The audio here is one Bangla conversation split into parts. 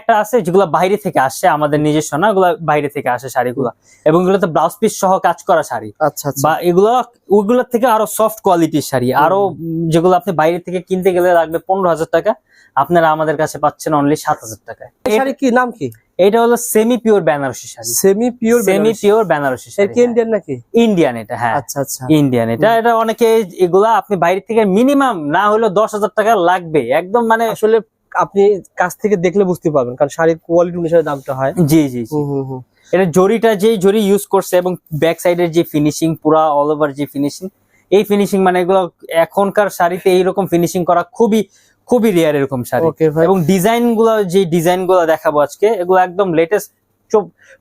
একটা আছে যেগুলো বাইরে থেকে আসে আমাদের নিজস্ব না ওগুলো বাইরে থেকে আসে শাড়িগুলো। এবং এগুলোতে ব্লাউজ পিস সহ কাজ করা শাড়ি। আচ্ছা আচ্ছা। বা এগুলো ওইগুলোর থেকে আরও সফট কোয়ালিটির শাড়ি। আরও যেগুলো আপনি বাইরে থেকে কিনতে গেলে লাগবে পনেরো হাজার টাকা আপনারা আমাদের কাছে পাচ্ছেন অনলি সাত হাজার টাকায়। এই শাড়ি কি নাম কি? এটা হলো semi pure Benarasi sari. Semi pure semi pure Benarasi sari Indian নাকি? ইন্ডিয়ান এটা হ্যাঁ। আচ্ছা আচ্ছা। ইন্ডিয়ান এটা। এটা অনেকে এগুলা আপনি বাইরে থেকে মিনিমাম না হলেও দশ হাজার টাকা লাগবে। একদম মানে আসলে আপনি কাছ থেকে দেখলে বুঝতে পারবেন কারণ শাড়ির কোয়ালিটি অনুসারে দামটা হয়। জি জি এটা জরিটা যেই জরি ইউজ করছে এবং ব্যাক সাইডের যে ফিনিশিং পুরা অল ওভার যে ফিনিশিং এই ফিনিশিং মানে এগুলো এখনকার শাড়িতে এইরকম ফিনিশিং করা খুবই খুবই রেয়ার এরকম শাড়ি। এবং ডিজাইনগুলো যে ডিজাইনগুলো দেখাবো আজকে এগুলো একদম লেটেস্ট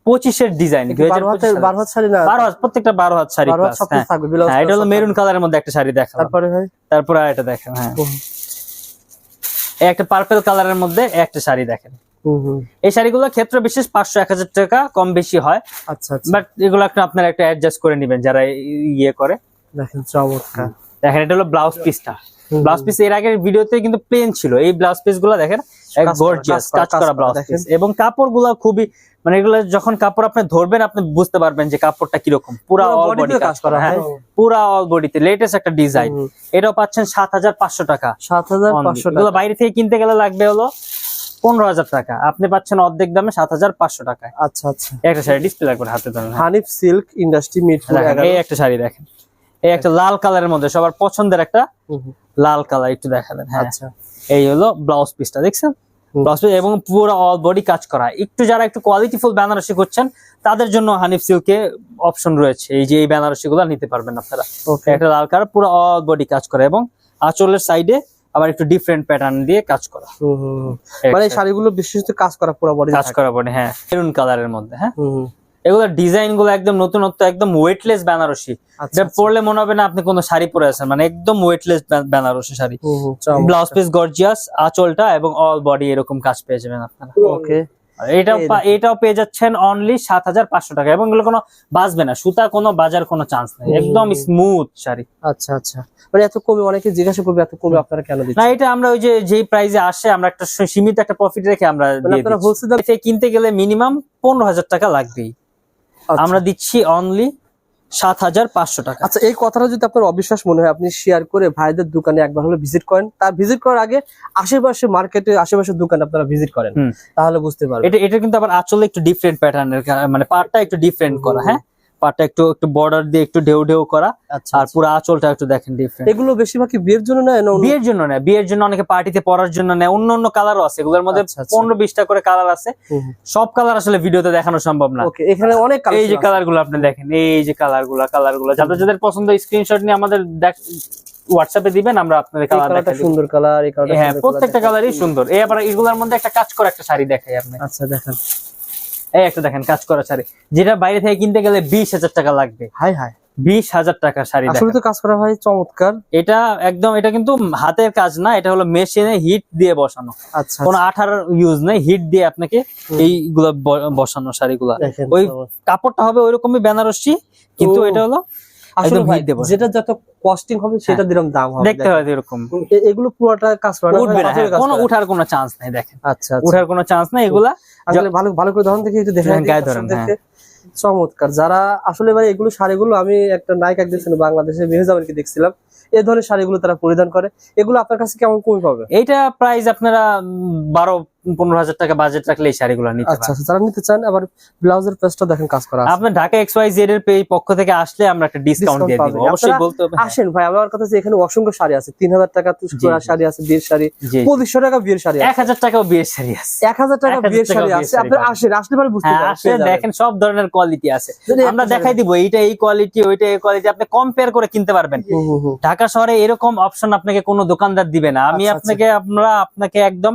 পঁচিশের ডিজাইন বারো হাত শাড়ি না? বারো হাত প্রত্যেকটা বারো হাত শাড়ি হ্যাঁ। হ্যাঁ, এটা হলো মেরুন কালারের মধ্যে একটা শাড়ি দেখাবো তারপরে তারপরে আর এটা দেখেন হ্যাঁ একটা পার্পেল কালারের মধ্যে একটা শাড়ি দেখেন। এই শাড়িগুলো ক্ষেত্র বিশেষ পাঁচশো এক হাজার টাকা কম বেশি হয়। আচ্ছা আচ্ছা। বাট এগুলো একটা আপনারা একটা অ্যাডজাস্ট করে নেবেন যারা ইয়ে করে। দেখেন চমৎকার। দেখেন এটা হলো ব্লাউজ পিসটা ব্লাউজ পিস এর আগের ভিডিওতে কিন্তু প্লেন ছিল। এই ব্লাউজ পিসগুলো দেখেন গর্জিয়াস কাজ করা, ব্লাউজ পিস এবং কাপড়গুলো খুবই মানে এগুলো যখন কাপড় আপনি ধরবেন আপনি বুঝতে পারবেন যে কাপড়টা কীরকম। পুরা পুরো অল বডি কাজ করা হ্যাঁ পুরা অল বডিতে লেটেস্ট একটা ডিজাইন এটাও পাচ্ছেন সাত হাজার পাঁচশো টাকা। সাত হাজার পাঁচশো টাকা। বাইরে থেকে কিনতে গেলে লাগবে হলো পনেরো হাজার টাকা। আপনি পাচ্ছেন অর্ধেক দামে সাত হাজার পাঁচশো টাকায়। আচ্ছা আচ্ছা। একটা শাড়ি ডিসপ্লে লাগবে হাতে ধরেন। হানিফ সিল্ক ইন্ডাস্ট্রি এগারো এই একটা শাড়ি দেখেন। এই একটা লাল কালারের মধ্যে সবার পছন্দের একটা লাল কালার একটু দেখালেন হ্যাঁ। আচ্ছা। এই হলো ব্লাউজ পিসটা দেখছেন। ব্লাউজ পিস এবং পুরো অল বডি কাজ করা। একটু যারা একটু কোয়ালিটিফুল বেনারসি করছেন তাদের জন্য হানিফ সিল্কে অপশন রয়েছে। এই যে এই বেনারসি গুলো নিতে পারবেন আপনারা। একটা লাল কালার পুরো অল বডি কাজ করা এবং আঁচলের সাইডে আবার একটু ডিফারেন্ট প্যাটার্ন দিয়ে কাজ করা। মানে এই শাড়িগুলো বিশেষত কাজ করা পুরো বডি কাজ করা বডি হ্যাঁ। মেরুন কালারের মধ্যে হ্যাঁ। হুম, ডিজাইনগুলো একদম নতুনত্ব একদম ওয়েটলেস বেনারসি। আচ্ছা এটা পরলে মনে হবে না আপনি কোনো শাড়ি পরে আছেন মানে একদম weightless Benarasi sari. Blouse piece gorgeous আঁচলটা এবং অল বডি এরকম কাজ পেয়ে যাবেন আপনারা। ওকে আর এটাও পেয়ে যাচ্ছেন অনলি সাত হাজার পাঁচশো টাকা এবং এগুলো কোনো বাজবে না সুতা কোনো বাজার কোনো চান্স নেই। একদম স্মুথ শাড়ি। আচ্ছা আচ্ছা। মানে এত কমে অনেকে জিজ্ঞাসা করবে এত কমে আপনারা কেন না এটা আমরা ওই যে যেই প্রাইসে আসে আমরা একটা সীমিত একটা প্রফিট রেখে আমরা মানে আপনারা হোলসেল কিনতে গেলে মিনিমাম পনেরো হাজার টাকা লাগবেই। আমরা দিচ্ছি অনলি সাত হাজার পাঁচশো টাকা। আচ্ছা এই কথাটা যদি আপনার অবিশ্বাস মনে হয় আপনি শেয়ার করে ভাইদের দোকানে একবার হলে ভিজিট করেন। তার ভিজিট করার আগে আশেপাশে মার্কেটে আশেপাশের দোকানে আপনারা ভিজিট করেন। তাহলে বুঝতে পারবেন। এটা এটা কিন্তু আবার আঁচলে একটু ডিফারেন্ট প্যাটার্নের মানে পার্টটা একটু ডিফারেন্ট করা হ্যাঁ? পার্টটা একটু একটু বর্ডার দিয়ে একটু ঢেউ ঢেউ করা। আচ্ছা আর পুরো আঁচলটা একটু দেখেন ডিফারেন্ট এগুলো বেশিরভাগ বিয়ের জন্য নেয় বিয়ের জন্য নেয়। বিয়ের জন্য অনেকে পার্টিতে পরার জন্য নেয়। অন্য অন্য কালারও আছে। এগুলোর মধ্যে আচ্ছা, আচ্ছা। পনেরো বিশটা করে কালার আছে। সব কালার আসলে ভিডিওতে দেখানো সম্ভব না। ওকে এখানে অনেক এই যে কালারগুলো আপনি দেখেন এই যে কালারগুলা কালারগুলা যাদের যাদের পছন্দ স্ক্রিনশট নিয়ে আমাদের দেখ হোয়াটসঅ্যাপে দিবেন আমরা আপনাদের কালার কালারটা দেখাই সুন্দর কালার এই কালারটা হ্যাঁ প্রত্যেকটা কালারই সুন্দর। এই আবার এগুলোর মধ্যে একটা কাজ করা একটা শাড়ি দেখাই আপনি। আচ্ছা দেখেন। এই একটা দেখেন কাজ করা শাড়ি। যেটা বাইরে থেকে কিনতে গেলে বিশ হাজার টাকা লাগবে। হাই হাই। বিশ হাজার টাকা শাড়ি আসলে তো কাজ করা হয় চমৎকার। এটা একদম এটা কিন্তু হাতের কাজ না এটা হলো মেশিনে হিট দিয়ে বসানো। আচ্ছা কোনো আঠার ইউজ নেই হিট দিয়ে আপনাকে এইগুলো বসানো শাড়িগুলা। ওই কাপড়টা হবে ওইরকমই বেনারসি কিন্তু এটা হলো আসলে ভাই heat যেটা যত কস্টিং হবে সেটা দিলাম দাম হবে দেখতে হয় এরকম। এগুলো পুরোটা কাজ করা উঠবে না পাথরের হ্যাঁ, কোনো উঠার কোনো চান্স নাই দেখেন। আচ্ছা আচ্ছা। উঠার কোনো চান্স নাই এগুলা আসলে ভালো ভালো করে ধরন দেখে একটু দেখেন হ্যাঁ, গায়ে ধরেন, দেখে চমৎকার। যারা আসলে ভাই এগুলো শাড়িগুলো আমি একটা নায়ক একদিন দেখছিলাম বাংলাদেশে মেহজাবানকে দেখছিলাম এই ধরনের শাড়িগুলো তারা পরিধান করে। এগুলো আপনার কাছে কেমন কমে পাবে? এইটা প্রাইস আপনারা বারো পনেরো হাজার টাকা বাজেট রাখলে এই শাড়িগুলো নিতে আচ্ছা আচ্ছা যারা নিতে চান আবার ব্লাউজের পেজটা দেখেন কাজ করা আছে। ঢাকা এক্স ওয়াই জেড এর পক্ষ থেকে আসলে আমরা একটা ডিসকাউন্ট দিয়ে দিব। অবশ্যই বলতে হবে হ্যাঁ। আসেন ভাই আমার কথা হচ্ছে এখানে অসংখ্য শাড়ি আছে। তিন হাজার টাকা জি, জি। শাড়ি আছে বিয়ের শাড়ি। টাকা বিয়ের শাড়ি টাকাও বিয়ের শাড়ি আছে। টাকা বিয়ের শাড়ি আছে। শাড়ি আসেন আসলে পরে বুঝতে হ্যাঁ পারবেন, আসলে দেখেন সব ধরনের কোয়ালিটি আছে। আমরা দেখাই দিব এইটা এই কোয়ালিটি ওইটা এই কোয়ালিটি আপনি কম্পেয়ার করে কিনতে পারবেন। ঢাকা শহরে এরকম অপশন আপনাকে কোনো দোকানদার দিবে না। আমি আচ্ছা, আপনাকে আমরা আপনাকে একদম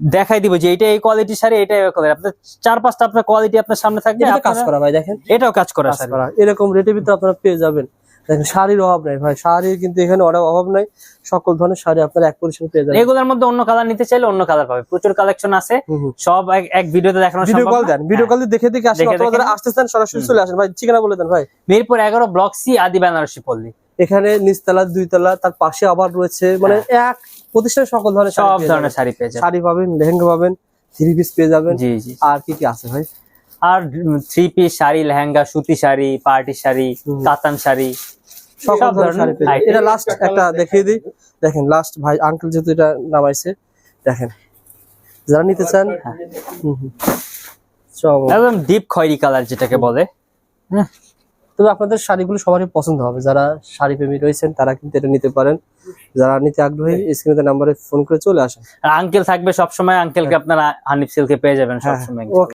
দেখাই দিব যে এটা এই কোয়ালিটি শাড়ি এটা এই কোয়ালিটি আপনার চার পাঁচটা আপনার কোয়ালিটি আপনার সামনে থাকবে এটা কাজ করা ভাই দেখেন। এটাও কাজ করা শাড়ি। এরকম রেটের ভিতরে আপনারা পেয়ে যাবেন। দেখেন শাড়ির অভাব নাই ভাই। শাড়ির কিন্তু এখানে অভাব নাই। সকল ধরনের শাড়ি আপনারা এক পরিসরে পেয়ে যাবেন। এগুলোর মধ্যে অন্য কালার নিতে চাইলে অন্য কালার পাবে প্রচুর কালেকশন আছে। সব এক- এক ভিডিওতে দেখানো সম্ভব ভিডিও কল দেন। ভিডিও হ্যাঁ। কল দেখে দেখে দেখে যারা আসতে চান সরাসরি চলে আসেন। ভাই ঠিকানা বলে দেন ভাই। মিরপুর এগারো ব্লক সি আদি বেনারসি পল্লী। এখানে নিচতলা দুইতলা তার পাশে আবার রয়েছে মানে এক প্রতিষ্ঠানের সকল ধরনের হ্যাঁ। সব ধরনের শাড়ি পেয়ে যাবেন। শাড়ি পাবেন লেহেঙ্গা পাবেন থ্রি পিস পেয়ে যাবেন। জি জি। আর কি কি আছে ভাই? আর থ্রি পিস শাড়ি লেহেঙ্গা সুতি শাড়ি পার্টি শাড়ি। কাতান শাড়ি সকল সব ধরনের শাড়ি পেয়ে এটা লাস্ট একটা দেখিয়ে দিই। দেখেন লাস্ট ভাই আঙ্কেল যেহেতু এটা নামাইছে দেখেন। যারা নিতে চান হ্যাঁ। একদম ডিপ খয়েরি কালার যেটাকে বলে। হ্যাঁ। তবে আপনাদের শাড়িগুলো সবারই পছন্দ হবে। যারা শাড়ি প্রেমী রয়েছেন তারা কিন্তু এটা নিতে পারেন। যারা নিতে আগ্রহী স্ক্রিনে নাম্বারে ফোন করে চলে আসেন। আঙ্কেল থাকবে সবসময় আঙ্কেলকে আপনারা হানিফ সিল্কে পেয়ে যাবেন হ্যাঁ। সবসময়।